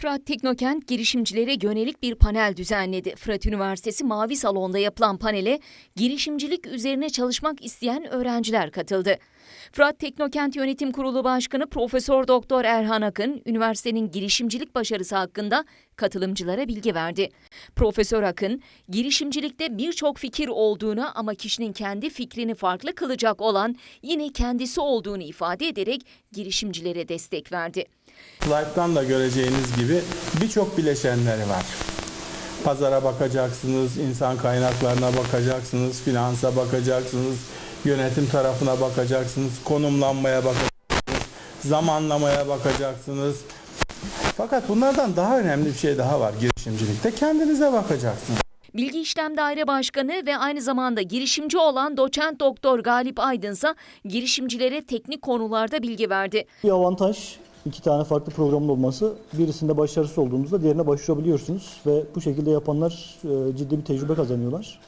Fırat Teknokent girişimcilere yönelik bir panel düzenledi. Fırat Üniversitesi Mavi Salon'da yapılan panele girişimcilik üzerine çalışmak isteyen öğrenciler katıldı. Fırat Teknokent Yönetim Kurulu Başkanı Profesör Doktor Erhan Akın, üniversitenin girişimcilik başarısı hakkında katılımcılara bilgi verdi. Profesör Akın, girişimcilikte birçok fikir olduğunu ama kişinin kendi fikrini farklı kılacak olan yine kendisi olduğunu ifade ederek girişimcilere destek verdi. Slide'dan da göreceğiniz gibi birçok bileşenleri var. Pazara bakacaksınız, insan kaynaklarına bakacaksınız, finansa bakacaksınız, yönetim tarafına bakacaksınız, konumlanmaya bakacaksınız, zamanlamaya bakacaksınız. Fakat bunlardan daha önemli bir şey daha var girişimcilikte. Kendinize bakacaksınız. Bilgi İşlem Daire Başkanı ve aynı zamanda girişimci olan doçent doktor Galip Aydınsa girişimcilere teknik konularda bilgi verdi. Bir avantaj iki tane farklı programın olması. Birisinde başarısız olduğunuzda diğerine başvurabiliyorsunuz ve bu şekilde yapanlar e, ciddi bir tecrübe kazanıyorlar.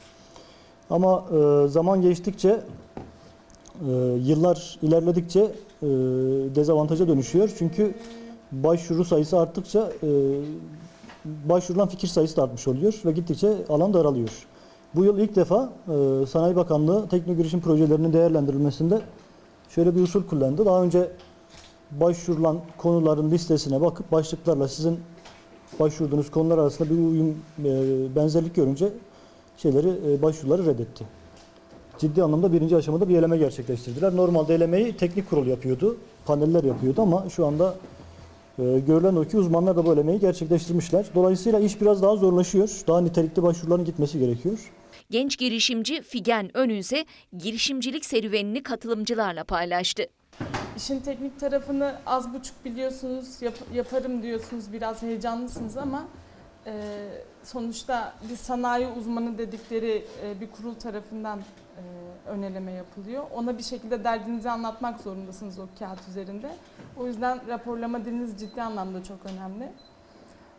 Ama e, zaman geçtikçe, e, yıllar ilerledikçe e, dezavantaja dönüşüyor. Çünkü başvuru sayısı arttıkça başvurulan fikir sayısı da artmış oluyor ve gittikçe alan daralıyor. Bu yıl ilk defa Sanayi Bakanlığı teknik girişim projelerinin değerlendirilmesinde şöyle bir usul kullandı. Daha önce başvurulan konuların listesine bakıp başlıklarla sizin başvurduğunuz konular arasında bir uyum, e, benzerlik görünce şeyleri e, başvuruları reddetti. Ciddi anlamda birinci aşamada bir eleme gerçekleştirdiler. Normalde elemeyi teknik kurul yapıyordu, paneller yapıyordu ama şu anda e, görülen o ki uzmanlar da bu elemeyi gerçekleştirmişler. Dolayısıyla iş biraz daha zorlaşıyor. Daha nitelikli başvuruların gitmesi gerekiyor. Genç girişimci Figen Önünse girişimcilik serüvenini katılımcılarla paylaştı. İşin teknik tarafını az buçuk biliyorsunuz, yap- yaparım diyorsunuz, biraz heyecanlısınız ama e, sonuçta bir sanayi uzmanı dedikleri e, bir kurul tarafından e, öneleme yapılıyor. Ona bir şekilde derdinizi anlatmak zorundasınız o kağıt üzerinde. O yüzden raporlama diliniz ciddi anlamda çok önemli.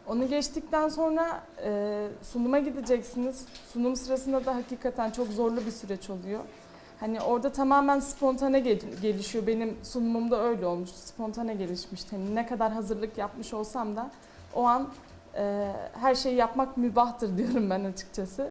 Onu geçtikten sonra e, sunuma gideceksiniz. Sunum sırasında da hakikaten çok zorlu bir süreç oluyor. Hani orada tamamen spontane gel- gelişiyor. Benim sunumumda öyle olmuş. Spontane gelişmişti. Hani ne kadar hazırlık yapmış olsam da o an e, her şeyi yapmak mübahtır diyorum ben açıkçası.